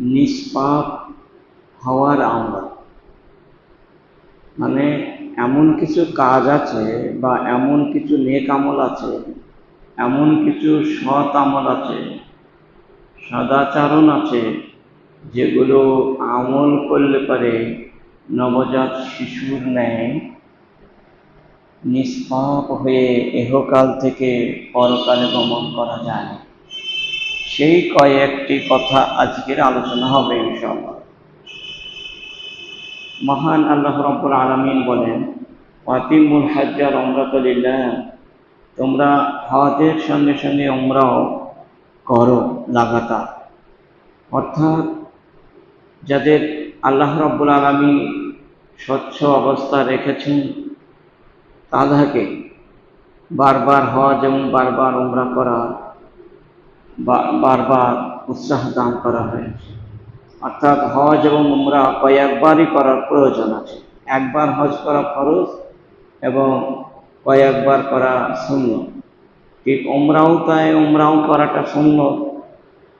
নিষ্পাপ হওয়ার আমল মানে এমন কিছু কাজ আছে বা এমন কিছু নেক আমল আছে, এমন কিছু সৎ আমল আছে, সদাচরণ আছে, যেগুলো আমল করলে পারে নবজাত শিশুর ন্যায় নিষ্পাপ হয়ে এহকাল থেকে পরকালে গমন করা যায়। সেই কয়েকটি কথা আজকের আলোচনা হবে মহান আল্লাহ রব্বুল আলমিন বলেন, ওয়াতিমুল হাজ্জা রমরাতুলিল্লাহ তোমরা হজের সঙ্গে সঙ্গে ওমরাও করো লাগাতার। অর্থাৎ যাদের আল্লাহ রব্বুল আলমী স্বচ্ছ অবস্থা রেখেছেন, তাদেরকে বারবার হজ এবং বারবার উমরা করা বারবার উৎসাহ দান করা হয়েছে অর্থাৎ হজ এবং উমরা কয়েকবারই করার প্রয়োজন আছে। একবার হজ করা ফরজ এবং কয়েকবার করা শূন্য। ঠিক উমরাও তাই, উমরাও করাটা শূন্য।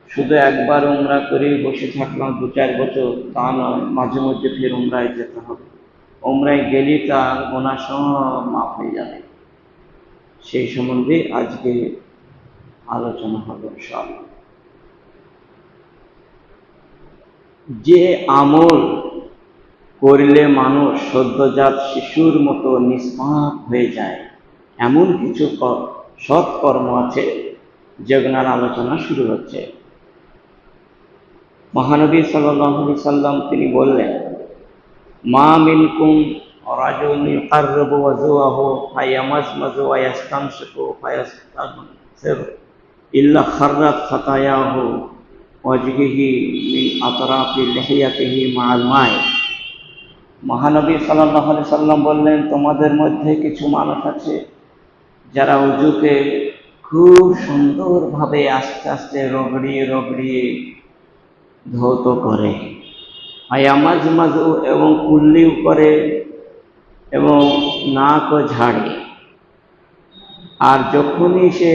শুধু একবার উমরা করে বসে থাকলাম দু চার বছর, তা নয়, মাঝে মধ্যে ফের উমরায় যেতে হবে। উমরায় গেলে তার গোনা সব মাফ হয়ে যাবে। সেই সম্বন্ধে আজকে আলোচনা হবে সব যে আমল করলে মানুষ সদ্যজাত শিশুর মতো নিষ্পাপ হয়ে যায়, এমন কিছু সৎকর্ম আছে যেগুলোর আলোচনা শুরু হচ্ছে। মহানবী সাল্লি সাল্লাম তিনি বললেন, মা মিনকুম রাজুন ফায়াস্তাগফির ইল্লা খাররাত খাতায়াহু ওয়াজহিহি মিন আতরাফি লিহিয়াতিহি মহানবী সাল্লাল্লাহু আলাইহি সাল্লাম বললেন, তোমাদের মধ্যে কিছু মানুষ আছে যারা উজুকে খুব সুন্দরভাবে আস্তে আস্তে রগড়িয়ে রগড়িয়ে ধৌত করে। আয়ামাজ মাজু এবং কুল্লিও করে এবং নাকও ঝাড়ে। আর যখনই সে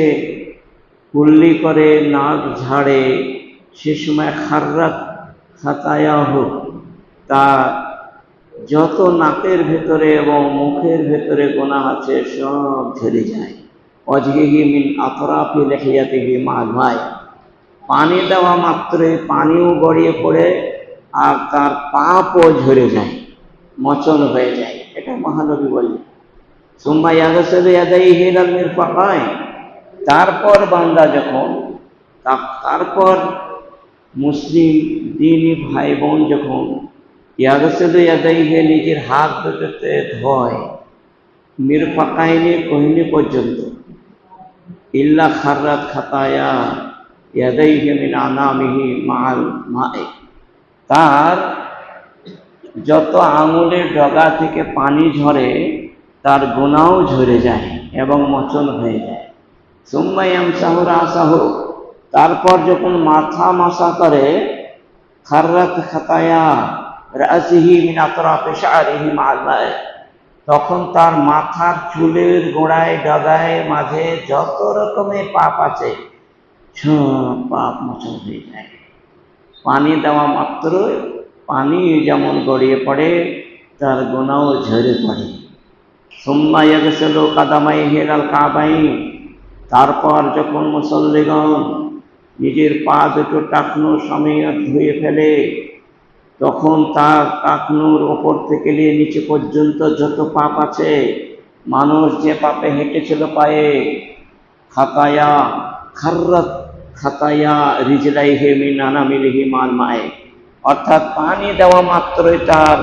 কুল্লি করে নাক ঝাড়ে, সে সময় খাররাত খাতায়া হোক তা যত নাকের ভেতরে এবং মুখের ভেতরে গোনা আছে, সব ঝরে যায়। অজগেহি মিন আতরাফি গিয়ে মাঘ ভাই। পানি দেওয়া মাত্রে পানিও গড়িয়ে পড়ে আর তার পাপও ঝরে যায়, মচন হয়ে যায়। এটা মহানবী বললেন। সুম্মা ইয়াগসেদ ইয়াদাই হিলালের পাকায় তারপর বান্দা যখন তারপর মুসলিম দিনী ভাই বোন যখন ইয়াগসেদ ইয়াদাই হে নিজের হাত দুটোতে ধয় মিরফাকাইনি কহিনি পর্যন্ত, ইল্লা খাররাত খাতায়া ইয়াদাইহি মিন আনামিহি মাল মায়ে তার যত আঙুলের ডগা থেকে পানি ঝরে, তার গোনাও ঝরে যায় এবং মচন হয়ে যায়। সুম্মাইয়াম সাহুর আসাহ তারপর যখন মাথা মাসা করে, খাররাত খাতায়া রাসিহি মিনাতরা পেশারিহি মালমায় তখন তার মাথার চুলের গোড়ায় ডগায় মাঝে যত রকমের পাপ আছে, সব পাপ মোচন হয়ে যায়। পানি দেওয়া মাত্র, পানি যেমন গড়িয়ে পড়ে, তার গোনাও ঝরে পড়ে। সোম্মা ইয়াগসেল কাদামাই হেরাল কাবাই তারপর যখন মুসল্লিগণ নিজের পা দুটো টাকনো সময় ধুয়ে ফেলে, তখন তার টাকনুর ওপর থেকে নিয়ে নিচে পর্যন্ত যত পাপ আছে, মানুষ যে পাপে হেঁটেছিল পায়ে, খাতায়া খাররাত খাতায়া রিজলাই হেমি নানা মিলিহি মাল মায়ে। অর্থাৎ পানি দেওয়া মাত্রই তার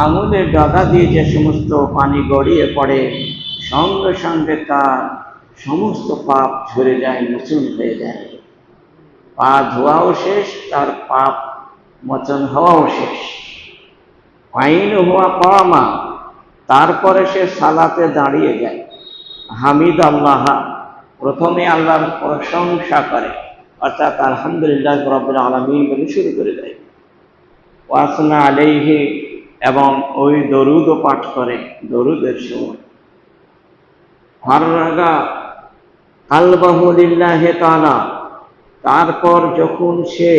আঙুলের ডগা দিয়ে যে সমস্ত পানি গড়িয়ে পড়ে, সঙ্গে সঙ্গে তার সমস্ত পাপ ঝরে যায়, মোচন হয়ে যায়। পা ধোয়াও শেষ, তার পাপ মোচন হওয়াও শেষ। আইন হওয়া পাওয়া মা তারপরে সে সালাতে দাঁড়িয়ে যায়। হামিদ আল্লাহ, প্রথমে আল্লাহর প্রশংসা করে, অর্থাৎ আলহামদুলিল্লাহ রব্বুল আলমী বলে শুরু করে দেয়। ওয়াসনা আলাইহি, এবং ওই দরুদও পাঠ করে, দরুদের সময়। ফাররাগা কালবাহুলিল্লাহে তালা তারপর যখন সে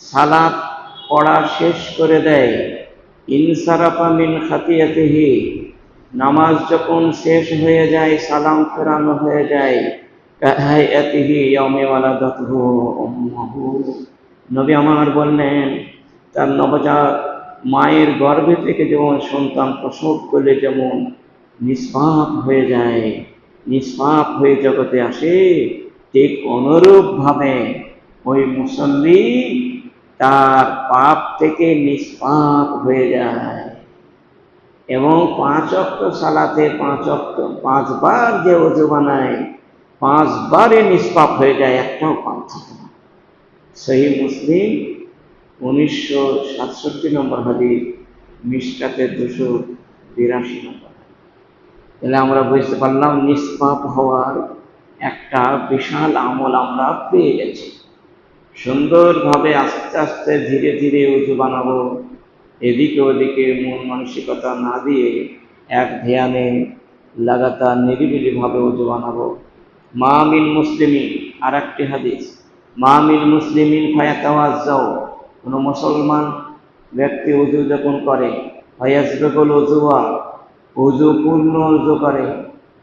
সালাত পড়া শেষ করে দেয়, ইনসারাফা মিন খাতিয়াতিহি, নামাজ যখন শেষ হয়ে যায়, সালাম ফেরানো হয়ে যায়, কাহায়াতিহি ইয়াউমি ওয়ালাদাতহু নবী আমার বললেন, তার নবজাত মায়ের গর্ভে থেকে যেমন সন্তান প্রসব করলে যেমন নিষ্পাপ হয়ে যায় নিষ্পাপ হয়ে জগতে আসে, ঠিক অনুরূপভাবে ওই মুসল্লি তার পাপ থেকে নিষ্পাপ হয়ে যায়। এবং পাঁচ অক্ট সালাতে পাঁচ অক্ট পাঁচবার যে অজু বানায়, পাঁচবারে নিষ্পাপ হয়ে যায়, একটাও পাপ থাকে না। মুসলিম উনিশশো সাতষট্টি নম্বর হাদিস মিসকাতে দুশো বিরাশি নম্বর। তাহলে আমরা বুঝতে পারলাম নিষ্পাপ হওয়ার একটা বিশাল আমল আমরা পেয়ে গেছি। সুন্দরভাবে আস্তে আস্তে ধীরে ধীরে উঁচু বানাবো, এদিকে ওদিকে মন মানসিকতা না দিয়ে এক ধ্যানে লাগাতার নিরিবিলিভাবে উঁচু বানাবো। মা মিন মুসলিমিন আর একটি হাদিস। মা মিন মুসলিমিন ফায়াতাওয়াজ্জাও কোনো মুসলমান ব্যক্তি উজু যখন করে ফায়াজবেকুল উজুয়া উজু পূর্ণ উজু করে,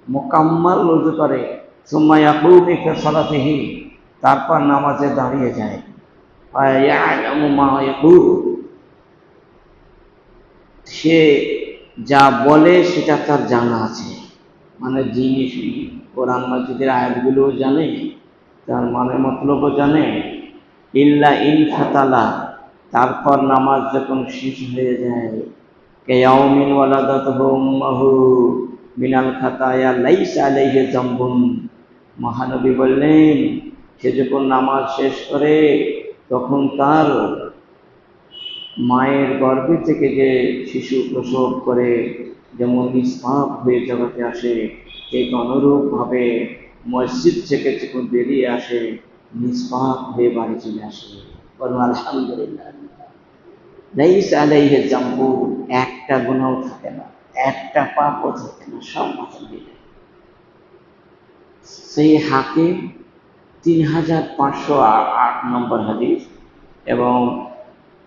মোকাম্মাল উজু করে, সুম্মা ইয়াকুমি ফি সালাতিহি, তারপর নামাজে দাঁড়িয়ে যায়। সে যা বলে সেটা তার জানা আছে। মানে যিনি কোরআন মসজিদের আয়াতগুলোও জানে, তার মানে মতলবও জানে, ইল্লা ইন ফাতালা, তারপর নামাজ যখন শেষ হয়ে যায় কেয়াউমিন ওয়ালাদাত হুম্মাহু মিনাল খাতায়া লাইসা আলাইহি জাম্বুন মহানবী বললেন, সে যখন নামাজ শেষ করে, তখন তার মায়ের গর্ভে থেকে যে শিশু প্রসব করে, যেমন নিষ্পাপ হয়ে জগতে আসে, ঠিক অনুরূপভাবে মসজিদ থেকে যখন বেরিয়ে আসে, নিষ্পাপ হয়ে বাড়ি চলে আসে। আলহামদুলিল্লাহ। লাইস আলাইহে জাম্বু, একটা গুণও থাকে না, একটা পাপও থাকে না, সব মাথা দিলে সেই হাতে তিন হাজার পাঁচশো আট নম্বর হাদিস এবং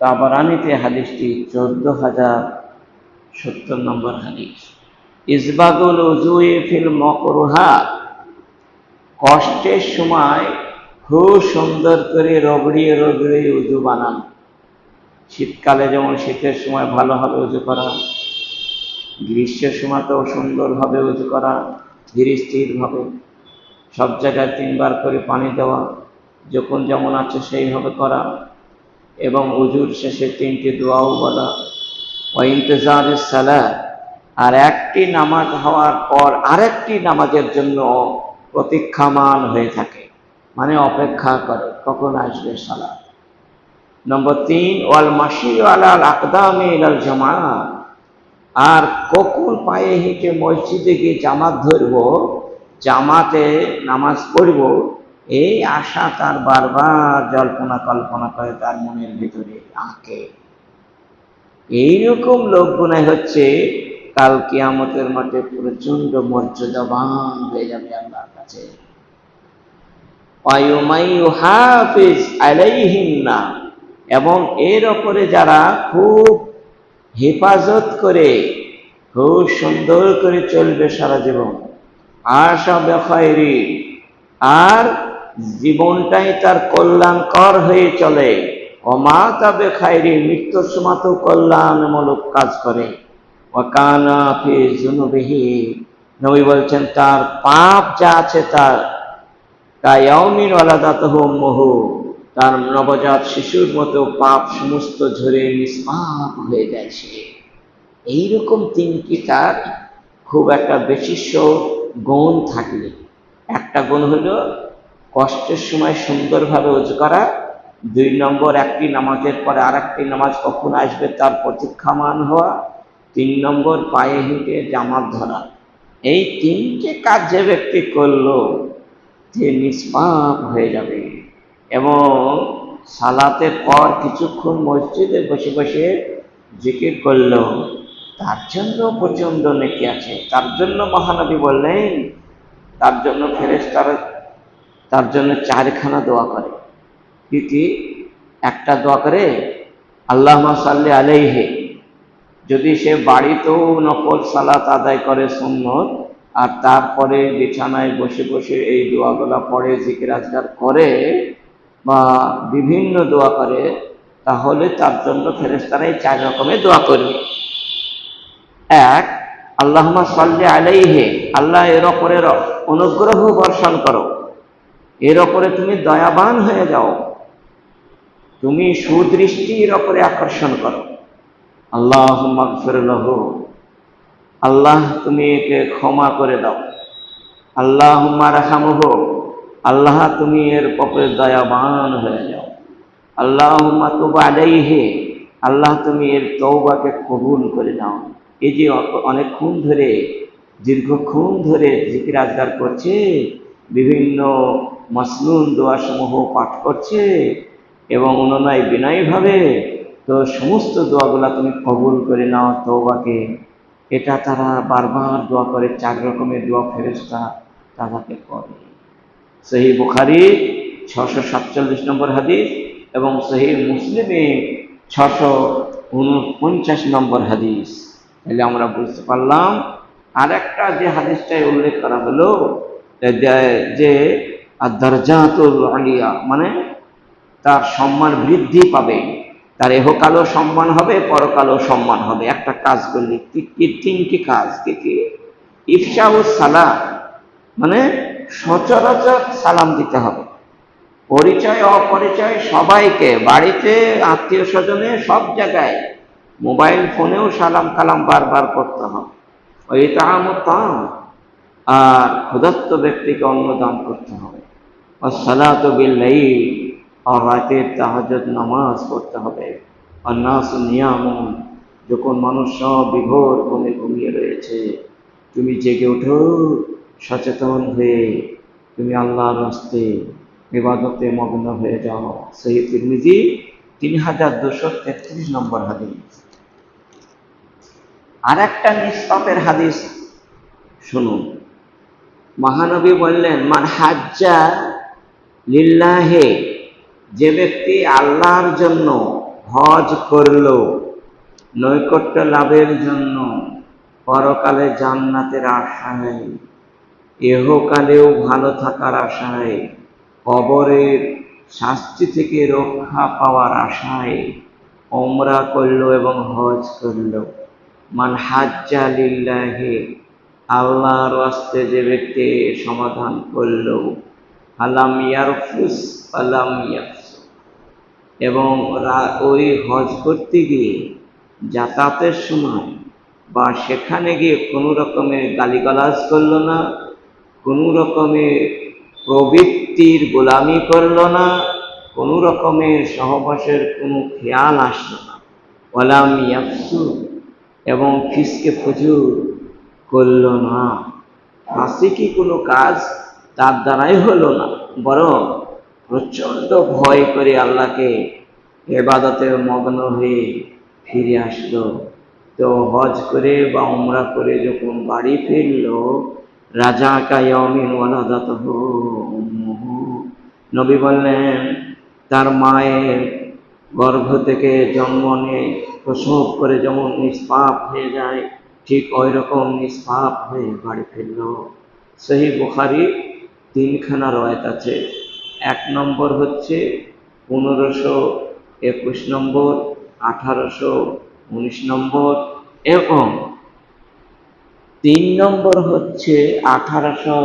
তাবারানিতে হাদিসটি চোদ্দ হাজার সত্তর নম্বর হাদিস। ইসবাগুল উজুয়ে ফিল মকরুহা, কষ্টের সময় খুব সুন্দর করে রগড়িয়ে রগড়িয়ে উজু বানান। শীতকালে যেমন শীতের সময় ভালোভাবে উজু করা, গ্রীষ্মের সময়তেও সুন্দরভাবে উজু করা, ধীর স্থিরভাবে সব জায়গায় তিনবার করে পানি দেওয়া, যখন যেমন আছে সেইভাবে করা এবং উজুর শেষে তিনটি দোয়াও বলা। ও ইন্তজারের সালা আর একটি নামাজ হওয়ার পর আরেকটি নামাজের জন্য প্রতীক্ষামান হয়ে থাকে মানে অপেক্ষা করে, কখন আসবে সালা নম্বর তিন ওয়াল মাসি আলাল আকদামে ইলাল জামা আর কখন পায়ে হেঁটে মসজিদে গিয়ে জামাত ধরব, জামাতে নামাজ পড়ব, এই আশা তার বারবার জল্পনা কল্পনা করে তার মনের ভিতরে আঁকে। এইরকম লোকগুনাই হচ্ছে, কাল কিয়ামতের মাঠে প্রচণ্ড মর্যাদাবান হয়ে যাবে আল্লাহর কাছে। আলাইহিন্না এবং এর ওপরে যারা খুব হেফাজত করে, খুব সুন্দর করে চলবে সারা জীবন। আশা বেখায়রি, আর জীবনটাই তার কল্যাণকর হয়ে চলে। অমা তা বেখায়রি, মৃত্যুর সময়তেও কল্যাণমূলক কাজ করে। ওয়াকানা ফি জুনুবিহি নবী বলছেন, তার পাপ যা আছে তার কায়াউমিন ওয়ালাদাতহু উম্মুহু। তার নবজাত শিশুর মতো পাপ সমস্ত ঝরে নিষ্পাপ হয়ে গেছে। এইরকম তিনটি তার? খুব একটা বিশিষ্ট গুণ থাকলে। একটা গুণ হলো, কষ্টের সময় সুন্দরভাবে উজ করা। দুই নম্বর, একটি নামাজের পরে আর একটি নামাজ কখন আসবে তার প্রতীক্ষামান হওয়া। তিন নম্বর, পায়ে হেঁটে জামাত ধরা। এই তিনটে কাজ যে ব্যক্তি করল যে নিষ্পাপ হয়ে যাবে। এবং সালাতের পর কিছুক্ষণ মসজিদে বসে বসে জিকির করল তার জন্য প্রচণ্ড নেকি আছে। তার জন্য মহানবী বললেন, তার জন্য ফেরেস তার জন্য চারখানা দোয়া করে। কি একটা দোয়া করে আল্লাহ সাল্লি আলাইহে। যদি সে বাড়িতেও নফল সালাত আদায় করে সুন্নত, আর তারপরে বিছানায় বসে বসে এই দোয়াগুলা পড়ে, জিকির আজগার করে বা বিভিন্ন দোয়া করে, তাহলে তার জন্য ফেরেস্তারাই চার রকমের দোয়া করবে। এক আল্লাহমা সাল্লি আলাইহে, আল্লাহ এর ওপরে অনুগ্রহ বর্ষণ করো। এর ওপরে তুমি দয়াবান হয়ে যাও। তুমি সুদৃষ্টির ওপরে আকর্ষণ করো। আল্লাহ মাগফিরলহ আল্লাহ তুমি একে ক্ষমা করে দাও। আল্লাহ রাহামহ আল্লাহ, তুমি এর ওপরে দয়াবান হয়ে যাও। আল্লাহ তুবা আলাইহে, আল্লাহ, তুমি এর তৌবাকে কবুল করে নাও। এই যে অনেকক্ষণ ধরে দীর্ঘক্ষণ ধরে জিকির আজগার করছে, বিভিন্ন মসনুন দোয়াসমূহ পাঠ করছে এবং অনুনয় বিনয়ভাবে তো সমস্ত দোয়াগুলা তুমি কবুল করে নাও তৌবাকে এটা তারা বারবার দোয়া করে, চার রকমের দোয়া ফেরেস্তা তাদেরকে করে। সেই বুখারি ছশো সাতচল্লিশ নম্বর হাদিস এবং সেই মুসলিমে ছশো উনপঞ্চাশ নম্বর হাদিস। তাহলে আমরা বুঝতে পারলাম আর একটা যে হাদিসটাই উল্লেখ করা হলো, যে দরজাতুল আলিয়া মানে তার সম্মান বৃদ্ধি পাবে, তার এহকালও সম্মান হবে, পরকালও সম্মান হবে। একটা কাজ করলে, তিনটি কাজ, কি কি? ইফসা ও সালাম মানে সচরাচর সালাম দিতে হবে। পরিচয়, অপরিচয় সবাইকে, বাড়িতে, আত্মীয় স্বজনে সব জায়গায় মোবাইল ফোনেও সালাম কালাম বারবার করতে হবে। ওই তাম আর ক্ষুধাত্ত ব্যক্তিকে অন্ন দান করতে হবে। আর সালাত বিল্লাই আর রাতের তাহাজত নামাজ পড়তে হবে। আর নাস নিয়াম যখন মানুষ সব বিভোর ঘুমে ঘুমিয়ে রয়েছে, তুমি জেগে ওঠো সচেতন হয়ে তুমি আল্লাহর রাস্তে ইবাদতে মগ্ন হয়ে যাও। সেই তিরমিজি তিন হাজার দুশো তেত্রিশ নম্বর হাদিস। আর একটা নিষ্পাপের হাদিস শুনুন মহানবী বললেন, মান হাজ্জা লিল্লাহে, যে ব্যক্তি আল্লাহর জন্য হজ করল, নৈকট্য লাভের জন্য পরকালে জান্নাতের আশা আশায় এহকালেও ভালো থাকার আশায় কবরের শাস্তি থেকে রক্ষা পাওয়ার আশায় ওমরা করল এবং হজ করল। মান হাজ্জা লিল্লাহে, আল্লাহর আস্তে যে ব্যক্তি সমাধান করল আলাম ইয়ারফুস আলাম ইয়াফসু এবং ওই হজ করতে গিয়ে যাতায়াতের সময় বা সেখানে গিয়ে কোনো রকমের গালিগালাজ করল না কোনো রকমের প্রবৃত্তির গোলামি করল না, কোনো রকমের সহবাসের কোনো খেয়াল আসলো না। ওলাম ইয়াফসু, এবং ফিসকে ফজুর করল না। ফাঁসি কি কোনো কাজ? তার দ্বারাই হলো না, বরং প্রচণ্ড ভয় করে আল্লাহকে এবাদতে মগ্ন হয়ে ফিরে আসলো। তো হজ করে বা উমরা করে যখন বাড়ি ফিরলো রাজা কায়মিন ওয়ালাদাত নবী বললেন, তার মায়ের গর্ভ থেকে জন্ম নিয়ে প্রসব করে যেমন নিষ্পাপ হয়ে যায়, ঠিক ওই রকম নিষ্পাপ হয়ে বাড়ি ফিরল। সেই বুখারি তিনখানা রয়েত আছে। এক নম্বর হচ্ছে পনেরোশো একুশ নম্বর, আঠারোশো উনিশ নম্বর এবং তিন নম্বর হচ্ছে আঠারোশো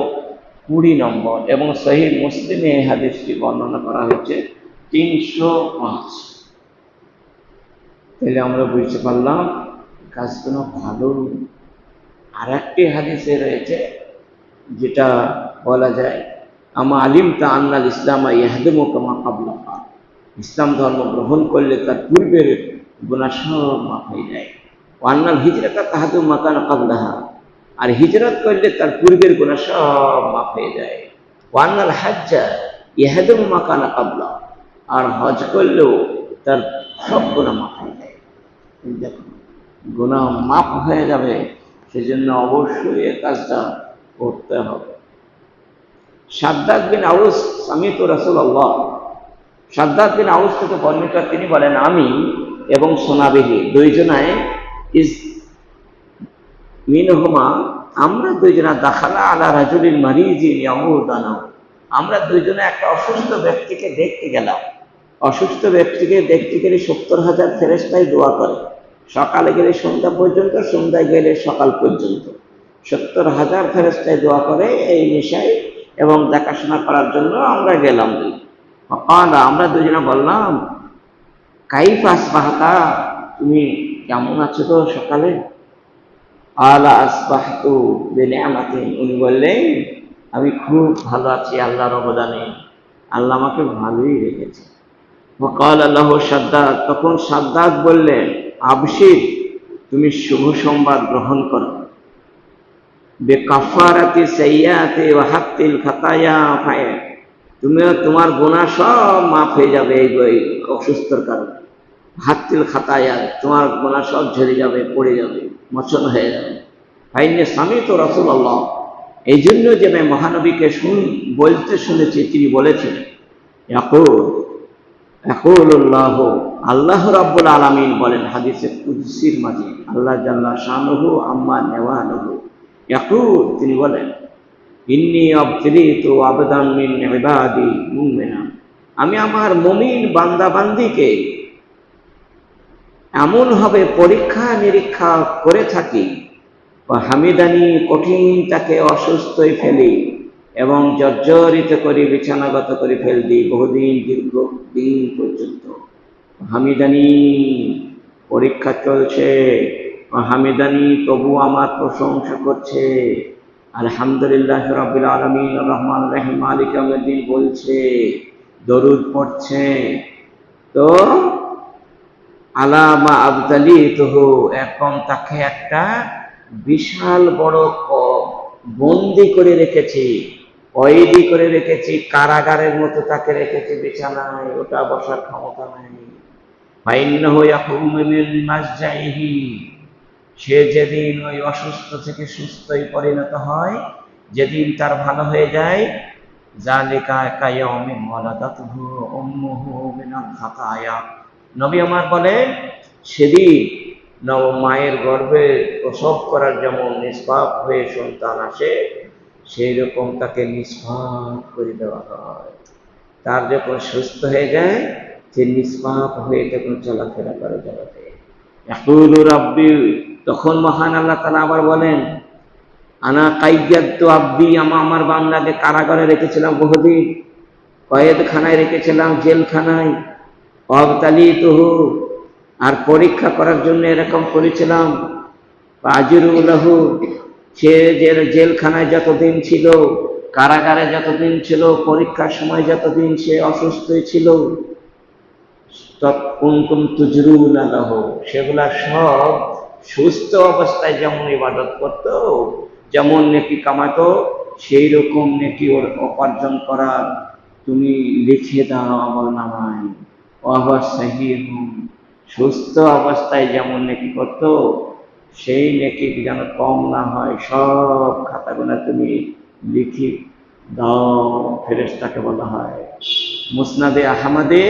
কুড়ি নম্বর এবং সেই মুসলিমে এই হাদিসটি বর্ণনা করা হয়েছে তিনশো পাঁচ। তাহলে আমরা বুঝতে পারলাম কাজগুলো ভালো। আর একটি হাদিসে রয়েছে যেটা বলা যায়, আমা আলিম তা আন্নাল ইসলাম ইয়াহদম কামা কাবলা ইসলাম ধর্ম গ্রহণ করলে তার পূর্বের গুণা সব মাফ হয়ে যায়। ও আন্নাল হিজরতা তাহাদু মাকান কাবলাহা আর হিজরত করলে তার পূর্বের গুণা সব মাফ হয়ে যায়। ও আন্নাল হাজ্জা ইহাদম মাকানা কাবলা আর হজ করলেও তার সব গুণা মাফ হয়ে যায়। দেখুন গুণা মাফ হয়ে যাবে, সেজন্য অবশ্যই এ কাজটা করতে হবে। সাদ্দাক বিন আউস আমি তো রাসুল আল্লাহ সাদ্দাত বিন আউস থেকে বর্ণিত তিনি বলেন, আমি এবং সোনাবিহি দুইজনায় মিনহুমা, আমরা দুইজনা দাখালা আলা রাজুলিন মারিজি ইয়ামুদানা আমরা দুইজনে একটা অসুস্থ ব্যক্তিকে দেখতে গেলাম। অসুস্থ ব্যক্তিকে দেখতে গেলে সত্তর হাজার ফেরেস্তাই দোয়া করে। সকালে গেলে সন্ধ্যা পর্যন্ত, সন্ধ্যায় গেলে সকাল পর্যন্ত। সত্তর হাজার ফেরেস্তায় দোয়া করে এই নেশায় এবং দেখাশোনা করার জন্য আমরা গেলাম দুই। আমরা দুজনে বললাম, কাইফ আসবাহাতা, তুমি কেমন আছো তো সকালে? আলা আসবাহতু বিনিয়ামাতিন। উনি বললেন, আমি খুব ভালো আছি আল্লাহর অবদানে আল্লাহ আমাকে ভালোই রেখেছে ফকাল আল্লাহ সাদ্দাত তখন সাদ্দাত বললেন, আবশির, তুমি শুভ সংবাদ গ্রহণ করো। বেকাফারাতি সাইয়াতে ওয়াহাত্তিল খাতায়া ফায়ে। তুমিও তোমার গুনাহ সব মাফ হয়ে যাবে এই এই অসুস্থর কারণে। হাত্তিল খাতায়া তোমার গুনাহ সব ঝরে যাবে, পড়ে যাবে, মোচন হয়ে যাবে। ফাইনে স্বামী তো রসুল আল্লাহ এই জন্য যে আমি মহানবীকে শুন, বলতে শুনেছি, তিনি বলেছেন এখন একুল্লাহ আল্লাহ রাব্বুল আলামিন বলেন হাদিসে কুদসির মাঝে, আল্লাহ জাল্লা শানহু আম্মা নেওয়ানহু। ইয়াকুল, তিনি বলেন, ইন্নি অবতরিত আবেদন মিন আমি আমার মমিন বান্দা বান্দিকে এমনভাবে পরীক্ষা নিরীক্ষা করে থাকি। হামিদানি কঠিন তাকে অসুস্থই ফেলি এবং জর্জরিত করে, বিছানাগত করে ফেল দিই বহুদিন, দীর্ঘ দিন পর্যন্ত। হামিদানি, পরীক্ষা চলছে। হামিদানি, তবু আমার প্রশংসা করছে। আলহামদুলিল্লাহ রবিল আলমিন, রহমান রহিম আহমেদিন বলছে, দরুদ পড়ছে। তো আলামা আবদালি তহু এখন তাকে একটা বিশাল বড় বন্দি করে রেখেছি, কয়েদি করে রেখেছি, কারাগারের মতো তাকে রেখেছি বিছানায় ওটা বসার ক্ষমতা নাই। সে যেদিন ওই অসুস্থ থেকে সুস্থই পরিণত হয়, যেদিন তার ভালো হয়ে যায় জালিকা কায়াউমিন ওয়ালাদাতুহু, উম্মুহু মিনাল খাতায়া। নবী আমার বলেন সেদিন নব মায়ের গর্ভে প্রসব করার যেমন নিষ্পাপ হয়ে সন্তান আসে সেই রকম তাকে নিষ্পাপ করে দেওয়া হয়। তার যখন সুস্থ হয়ে যায় সে নিষ্পাপ হয়ে তখন চলাফেরা করে জগতে। ইয়াকুলু রাব্বি তখন মহান আল্লাহ তাআলা আবার বলেন আনা কাইয়াদ্দু আব্দি আমা আমার বান্দাকে কারাগারে রেখেছিলাম বহুদিন কয়েদখানায় রেখেছিলাম জেলখানায়। অবতালি তহু আর পরীক্ষা করার জন্য এরকম করেছিলাম। আজিরুল্লাহু সে যে জেলখানায় যতদিন ছিল, কারাগারে যতদিন ছিল, পরীক্ষার সময় যতদিন সে অসুস্থই ছিল তৎকুন্তুম তুজরুল আলাহ সেগুলা সব সুস্থ অবস্থায় যেমন ইবাদত করত, যেমন নেকি কামাতো সেই রকম নেকি ওর উপার্জন করার তুমি লিখে দাও আমার নামায়। সুস্থ অবস্থায় যেমন নেকি করতো, সেই নেকি যেন কম না হয়। সব খাতাগুলো তুমি লিখি দাও, ফেরেশতাকে বলা হয়। মুসনাদে আহমদে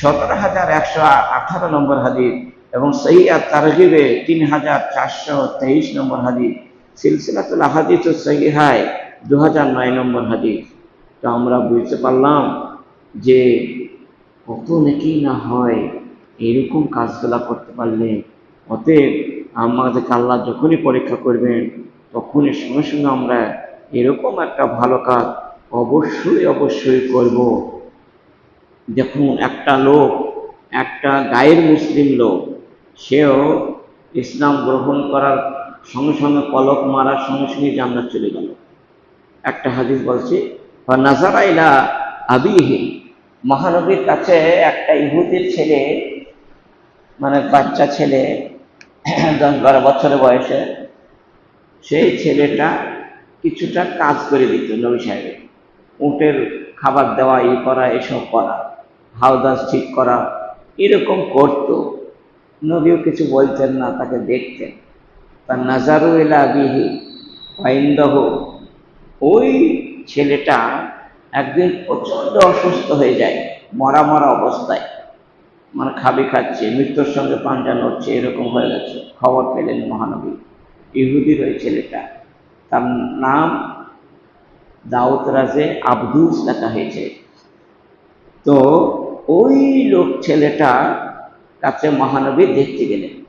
সতেরো হাজার একশো আঠারো নম্বর হাদিস এবং সেই আর তারগিবে তিন হাজার চারশো তেইশ নম্বর হাদিস। সিলসিলাতুল আহাদিস ও সহিহায় দু হাজার নয় নম্বর হাদিস। তো আমরা বুঝতে পারলাম যে কত নাকি না হয় এরকম কাজগুলা করতে পারলে, অতএব আমাদেরকে আল্লাহ যখনই পরীক্ষা করবেন, তখনই সঙ্গে সঙ্গে আমরা এরকম একটা ভালো কাজ অবশ্যই অবশ্যই করব। দেখুন, একটা লোক, একটা গায়ের মুসলিম লোক, সেও ইসলাম গ্রহণ করার সঙ্গে সঙ্গে পলক মারার সঙ্গে সঙ্গে জান্নাত চলে গেল। একটা হাদিস বলছে নাজারা ইলা আবিহি মহানবীর কাছে একটা ইহুদির ছেলে মানে বাচ্চা ছেলে, দশ বারো বছর বয়সে, সেই ছেলেটা কিছুটা কাজ করে দিত নবী সাহেবের। উটের খাবার দেওয়া, ই করা, এসব করা, হাওদাস ঠিক করা, এরকম করতো। নবীও কিছু বলতেন না, তাকে দেখতেন। তার নাজারু এলা বিহি ওই ছেলেটা একদিন প্রচণ্ড অসুস্থ হয়ে যায়, মরা মরা অবস্থায়। মানে খাবি খাচ্ছে, মৃত্যুর সঙ্গে পাঞ্জা নড়ছে, এরকম হয়ে গেছে। খবর পেলেন মহানবী। ইহুদির ওই ছেলেটা। তার নাম দাউদ রাজে আব্দুস লেখা হয়েছে। তো ওই লোক ছেলেটা কাছে মহানবী দেখতে গেলেন।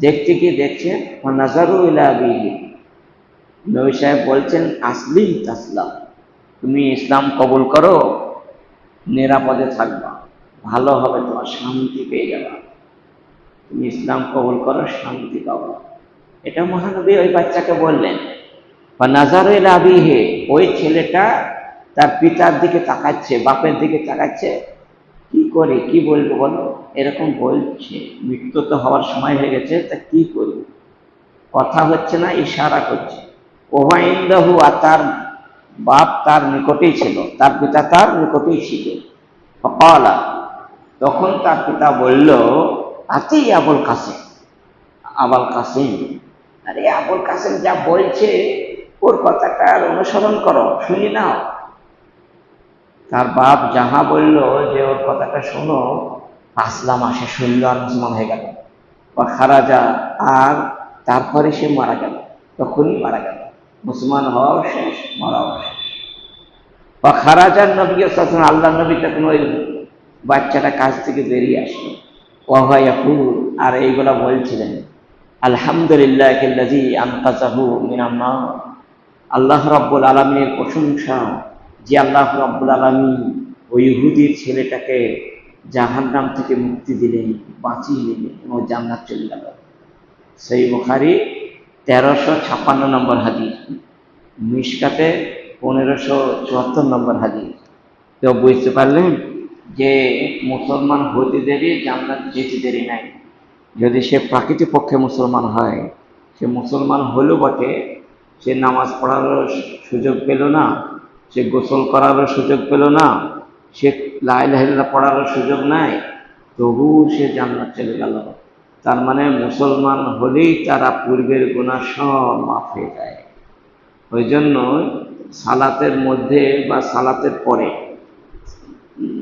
দেখতে গিয়ে দেখছেন নাজারু ইলাবিহি নবী সাহেব বলছেন, আসলিম তাসলাম। তুমি ইসলাম কবুল করো, নিরাপদে থাকবা। ভালো হবে তোমার, শান্তি পেয়ে যাবা। তুমি ইসলাম কবুল করো, শান্তি পাবো। এটা মহানবী ওই বাচ্চাকে বললেন বা নাজারুল আবিহে ওই ছেলেটা তার পিতার দিকে তাকাচ্ছে, বাপের দিকে তাকাচ্ছে। কি করে, কি বলব বলো? এরকম বলছে। মৃত্যু তো হওয়ার সময় হয়ে গেছে, তা কি করব? কথা হচ্ছে না, ইশারা করছে। ওহাইন্দাহু আর তার বাপ তার নিকটেই ছিল, তার পিতা তার নিকটেই ছিল। তখন তার পিতা বলল আতেই আবুল কাসেম আবুল কাসেম, আরে আবুল কাসেম যা বলছে, ওর কথাটা অনুসরণ করো, শুনি নাও। তার বাপ যাহা বলল, যে ওর কথাটা শোনো, আসলাম, আসে শুনল আর মুসলমান হয়ে গেল। বা খারাজা আর তারপরে সে মারা গেল, তখনই মারা গেল। মুসলমান হওয়াও শেষ, মারাও বা খারাজার নবী সাথে আল্লাহ নবী তখন ওই বাচ্চাটা কাছ থেকে বেরিয়ে আসলো। ওয়াহুর আর এইগুলা বলছিলেন, আলহামদুলিল্লাহ আল্লাহ রাব্বুল আলমীর প্রশংসা, যে আল্লাহ রাব্বুল আলমী ওই ইহুদির ছেলেটাকে জাহান্নাম থেকে মুক্তি দিলেন, বাঁচিয়ে নিলেন এবং জান্নাত চলে গেল। সেই বুখারি তেরোশো ছাপ্পান্ন নম্বর হাদিস। মিসকাতে পনেরোশো চুয়াত্তর নম্বর হাদিস। তো বুঝতে পারলেন যে মুসলমান হতে দেরি, জান্নাত যেতে দেরি নাই। যদি সে প্রাকৃতিক পক্ষে মুসলমান হয়, সে মুসলমান হলেও বটে, সে নামাজ পড়ারও সুযোগ পেল না, সে গোসল করারও সুযোগ পেল না, সে লাইলাহিল্লা পড়ারও সুযোগ নাই তবু সে জান্নাত চলে গেল। তার মানে মুসলমান হলেই তারা পূর্বের গুণা সব মাফ হয়ে যায়। ওই জন্য সালাতের মধ্যে বা সালাতের পরে,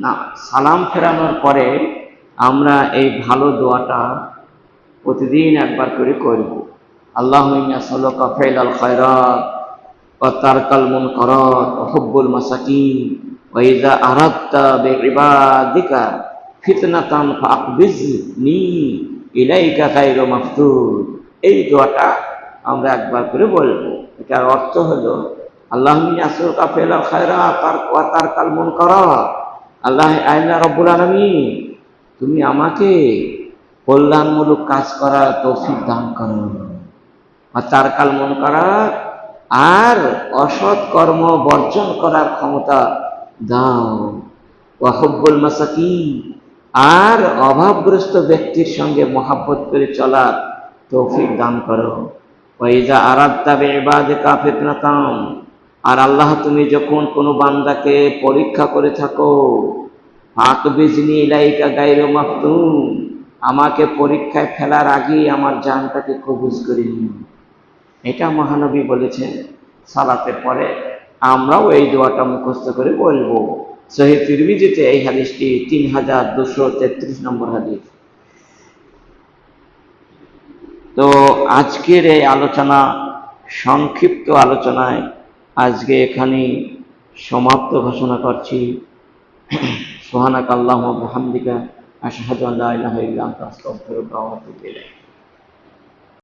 না, সালাম ফেরানোর পরে আমরা এই ভালো দোয়াটা প্রতিদিন একবার করে করব। আল্লাহ সাল্লাকা ফেল আল খয়রাত তারকাল মন করত হব্বুল মাসাকিন ওইদা আরাত্তা বেবাদিকা ফিতনাতান ফাকবিজনি ইলাইকা খাইরো মাফতুর এই দোয়াটা আমরা একবার করে বলব। এটার অর্থ হলো, আল্লাহ আসলকা ফেল আল খয়রাত তার কাল মন করত আল্লাহ আল্লাহ রব্বুল আলমী তুমি আমাকে কল্যাণমূলক কাজ করা তৌফিক দান করো। আর তার কাল মন করা আর অসৎ কর্ম বর্জন করার ক্ষমতা দাও। ওয়াহব্বুল মাসাকি আর অভাবগ্রস্ত ব্যক্তির সঙ্গে মহাব্বত করে চলার তৌফিক দান করো। ওইজা আরাদ্দা বেবাদে কাফেতনাতাম আর আল্লাহ তুমি যখন কোনো বান্দাকে পরীক্ষা করে থাকো ফাঁক বিজনি ইলাইকা গাইর মাফতুম। আমাকে পরীক্ষায় ফেলার আগেই আমার জানটাকে কবুজ করে নিন। এটা মহানবী বলেছেন। সালাতে পরে আমরাও এই দোয়াটা মুখস্থ করে বলব। তিরমিজিতে এই হাদিসটি তিন হাজার দুশো তেত্রিশ নম্বর হাদিস। তো আজকের এই আলোচনা, সংক্ষিপ্ত আলোচনায় আজকে এখানে সমাপ্ত ঘোষণা করছি। সোহানাক আল্লাহ হামদিকা আশহাদু আল্লাহ